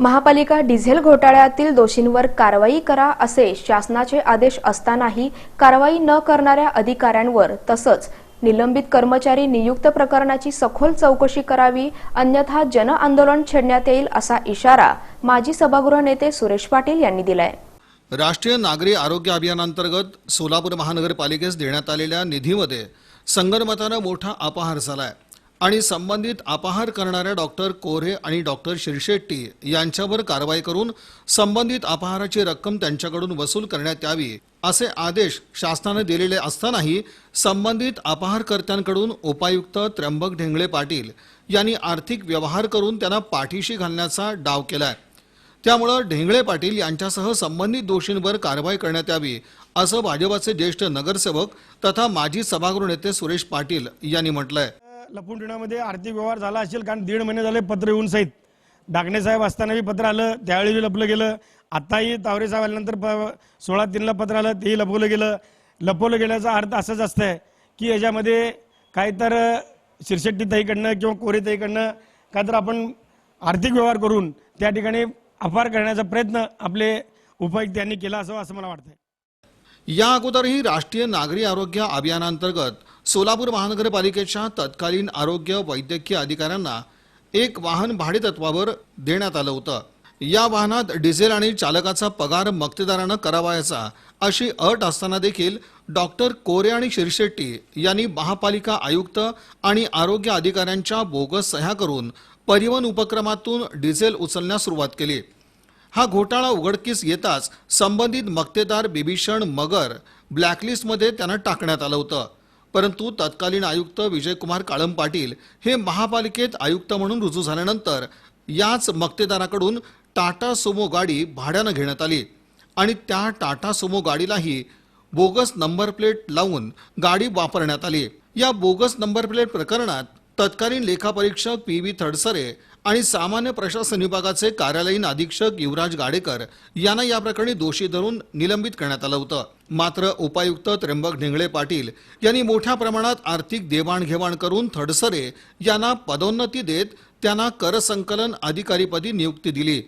महापालिका डिझेल घोटाळ्यातील दोषींवर कारवाई करा असे शासनाचे आदेश असतानाही कारवाई न करणाऱ्या अधिकाऱ्यांवर तसंच निलंबित कर्मचारी नियुक्त प्रकरणाची सखोल चौकशी करावी अन्यथा जनआंदोलन छेडण्यात येईल असा इशारा माजी सभागृह नेते सुरेश पाटील यांनी दिलाय. राष्ट्रीय नागरी आरोग्य अभियानांतर्गत सोलापूर महानगरपालिकेस देण्यात आलेल्या निधीमध्ये संगनमतानं मोठा अपहार झालाय. आणि संबंधित अपहार करणाऱ्या डॉक्टर कोरे आणि डॉक्टर शिरशेट्टी यांच्यावर कारवाई करून संबंधित अपहाराची रक्कम त्यांच्याकडून वसूल करण्यात यावी असे आदेश शासनाने दिलेले असतानाही संबंधित अपहारकर्त्यांकडून उपायुक्त त्र्यंबक ढेंगळे पाटील यांनी आर्थिक व्यवहार करून त्यांना पाठीशी घालण्याचा डाव केलाय. त्यामुळं ढेंगळे पाटील यांच्यासह संबंधित दोषींवर कारवाई करण्यात यावी असं भाजपाचे ज्येष्ठ नगरसेवक तथा माजी सभागृह नेते सुरेश पाटील यांनी म्हटलंय. लपून ठेवण्यामध्ये आर्थिक व्यवहार झाला असेल कारण दीड महिने झाले पत्र येऊन सहित. डाकणे साहेब असतानाही पत्र आलं त्यावेळी लपलं गेलं. आताही तावरे साहेब आल्यानंतर प सोळा तीनला पत्र आलं तेही लपवलं गेलं. लपवलं गेल्याचा अर्थ असाच आहे की याच्यामध्ये काय तर शिरशेट्टी ताईकडनं किंवा कोरे ताईकडनं काय तर आपण आर्थिक व्यवहार करून त्या ठिकाणी अपार करण्याचा प्रयत्न आपले उपायुक्त यांनी केला असावा असं मला वाटतंय. या अगोदरही राष्ट्रीय नागरी आरोग्य अभियानांतर्गत सोलापूर महानगरपालिकेच्या तत्कालीन आरोग्य वैद्यकीय अधिकाऱ्यांना एक वाहन भाडेतत्वावर देण्यात आलं होतं. या वाहनात डिझेल आणि चालकाचा पगार मक्तेदारानं करावायचा अशी अट असताना देखील डॉक्टर कोरे आणि शिरशेट्टी यांनी महापालिका आयुक्त आणि आरोग्य अधिकाऱ्यांच्या बोगस सह्या करून परिवहन उपक्रमातून डिझेल उचलण्यास सुरुवात केली. हा घोटाळा उघडकीस येताच संबंधित मक्तेदार बिभीषण मगर ब्लॅकलिस्टमध्ये त्यांना टाकण्यात आलं होतं. परंतु तत्कालीन आयुक्त विजयकुमार काळम पाटील हे महापालिकेत आयुक्त म्हणून रुजू झाल्यानंतर याच मक्तेदाराकडून टाटा सुमो गाडी भाड्यानं घेण्यात आली. आणि त्या टाटा सुमो गाडीलाही बोगस नंबर प्लेट लावून गाडी वापरण्यात आली. या बोगस नंबर प्लेट प्रकरणात तत्कालीन लेखापरीक्षक पी व्ही थडसरे आणि सामान्य प्रशासन विभागाचे कार्यालयीन अधीक्षक युवराज गाडेकर यांना या प्रकरणी दोषी धरून निलंबित करण्यात आलं होतं. मात्र उपायुक्त त्र्यंबक ढेंगळे पाटील यांनी मोठ्या प्रमाणात आर्थिक देवाणघेवाण करून थडसरे यांना पदोन्नती देत त्यांना करसंकलन अधिकारीपदी नियुक्ती दिली.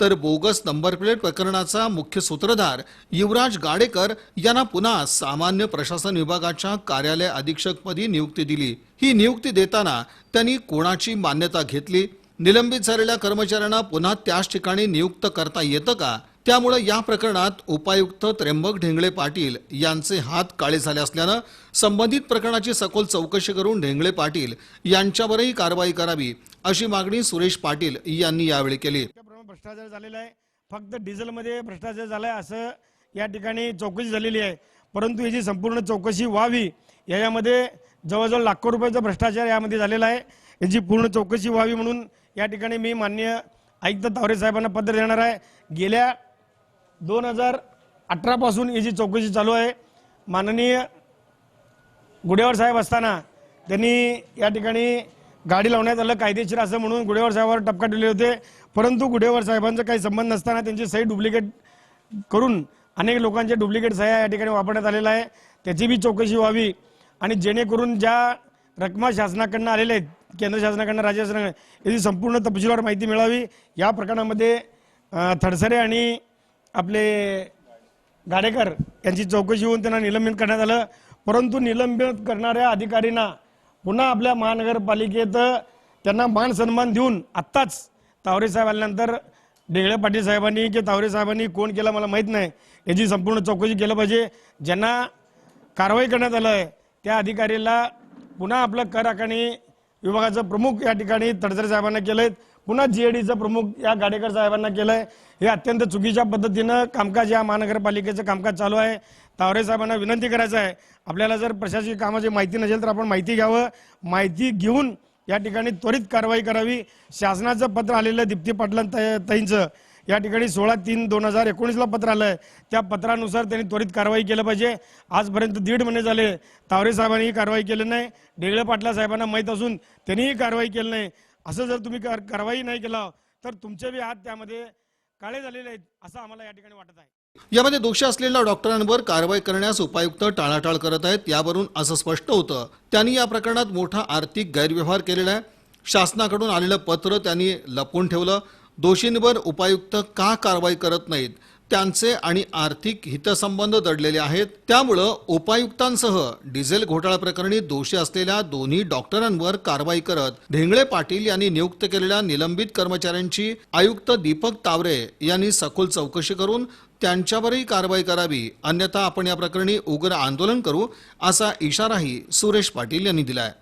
तर बोगस नंबर प्लेट प्रकरणाचा मुख्य सूत्रधार युवराज गाडेकर यांना पुन्हा सामान्य प्रशासन विभागाच्या कार्यालय अधीक्षकपदी नियुक्ती दिली. ही नियुक्ती देताना त्यांनी कोणाची मान्यता घेतली? निलंबित झालेल्या कर्मचाऱ्यांना पुन्हा त्याच ठिकाणी नियुक्त करता येतं का? त्यामुळे या प्रकरणात उपायुक्त त्र्यंबक ढेंगळे पाटील यांचे हात काळे झाले असल्यानं संबंधित प्रकरणाची सखोल चौकशी करून ढेंगळे पाटील यांच्यावरही कारवाई करावी अशी मागणी सुरेश पाटील यांनी यावेळी केली. भ्रष्टाचार झालेला आहे. फक्त डिझेलमध्ये भ्रष्टाचार झालाय असं या ठिकाणी चौकशी झालेली आहे. परंतु याची संपूर्ण चौकशी व्हावी याच्यामध्ये जवळजवळ लाखो रुपयाचा भ्रष्टाचार यामध्ये झालेला आहे. याची पूर्ण चौकशी व्हावी म्हणून या ठिकाणी मी मान्य आयुक्त तावरे साहेबांना पत्र देणार आहे. गेल्या दोन हजार अठरापासून याची चौकशी चालू आहे. माननीय गुडेवर साहेब असताना त्यांनी या ठिकाणी गाडी लावण्यात आलं कायदेशीर असं म्हणून गुढेवर साहेबांवर टपका दिले होते. परंतु गुढेवर साहेबांचा काही संबंध नसताना त्यांची सही डुप्लिकेट करून अनेक लोकांचे डुप्लिकेट सह्या या ठिकाणी वापरण्यात आलेला आहे त्याची बी चौकशी व्हावी आणि जेणेकरून ज्या रकमा शासनाकडनं आलेल्या आहेत केंद्र शासनाकडनं राज्य शासनाकडनं याची संपूर्ण तपशीलवार माहिती मिळावी. या प्रकरणामध्ये थडसरे आणि आपले गाडेकर यांची चौकशी होऊन त्यांना निलंबित करण्यात आलं. परंतु निलंबित करणाऱ्या अधिकारींना पुन्हा आपल्या महानगरपालिकेत त्यांना मान सन्मान देऊन आत्ताच तावरे साहेब आल्यानंतर डेगळे पाटील साहेबांनी की तावरे साहेबांनी कोण केला मला माहीत नाही. याची संपूर्ण चौकशी केलं पाहिजे. ज्यांना कारवाई करण्यात आलं आहे त्या अधिकारीला पुन्हा आपलं कर आकारणी विभागाचं प्रमुख या ठिकाणी तडसरे साहेबांना आहेत पुन्हा जीएडीचा प्रमुख या गाडेकर साहेबांना केलंय. हे अत्यंत चुकीच्या पद्धतीनं कामकाज या महानगरपालिकेचं कामकाज चालू आहे. तावरे साहेबांना विनंती करायचं आहे. आपल्याला जर प्रशासकीय कामाची माहिती नसेल तर आपण माहिती घ्यावं. माहिती घेऊन या ठिकाणी त्वरित कारवाई करावी. शासनाचं पत्र आलेलं दीप्ती पाटलां ताईंचं. या ठिकाणी सोळा तीन दोन हजार एकोणीसला पत्र आलं आहे त्या पत्रानुसार त्यांनी त्वरित कारवाई केलं पाहिजे. आजपर्यंत दीड महिने झाले. तावरे साहेबांनी ही कारवाई केली नाही. डेगळे पाटला साहेबांना माहीत असून त्यांनीही कारवाई केली नाही. असं जर तुम्ही कार- कारवाई नाही केला तर तुमचे बी हात त्यामध्ये काळे झालेले आहेत असं आम्हाला या ठिकाणी वाटत आहे. यामध्ये दोषी असलेल्या डॉक्टरांवर कारवाई करण्यास उपायुक्त टाळाटाळ करत आहेत यावरून असं स्पष्ट होतं. त्यांनी या प्रकरणात मोठा आर्थिक गैरव्यवहार केलेला आहे. शासनाकडून आलेलं पत्र त्यांनी लपवून ठेवलं. दोषींवर उपायुक्त का कारवाई करत नाहीत? त्यांचे आणि आर्थिक हितसंबंध दडलेले आहेत. त्यामुळं उपायुक्तांसह डिझेल घोटाळा प्रकरणी दोषी असलेल्या दोन्ही डॉक्टरांवर कारवाई करत ढेंगळे पाटील यांनी नियुक्त केलेल्या निलंबित कर्मचाऱ्यांची आयुक्त दीपक तावरे यांनी सखोल चौकशी करून त्यांच्यावरही कारवाई करावी. अन्यथा आपण या प्रकरणी उग्र आंदोलन करू असा इशाराही सुरेश पाटील यांनी दिलाय.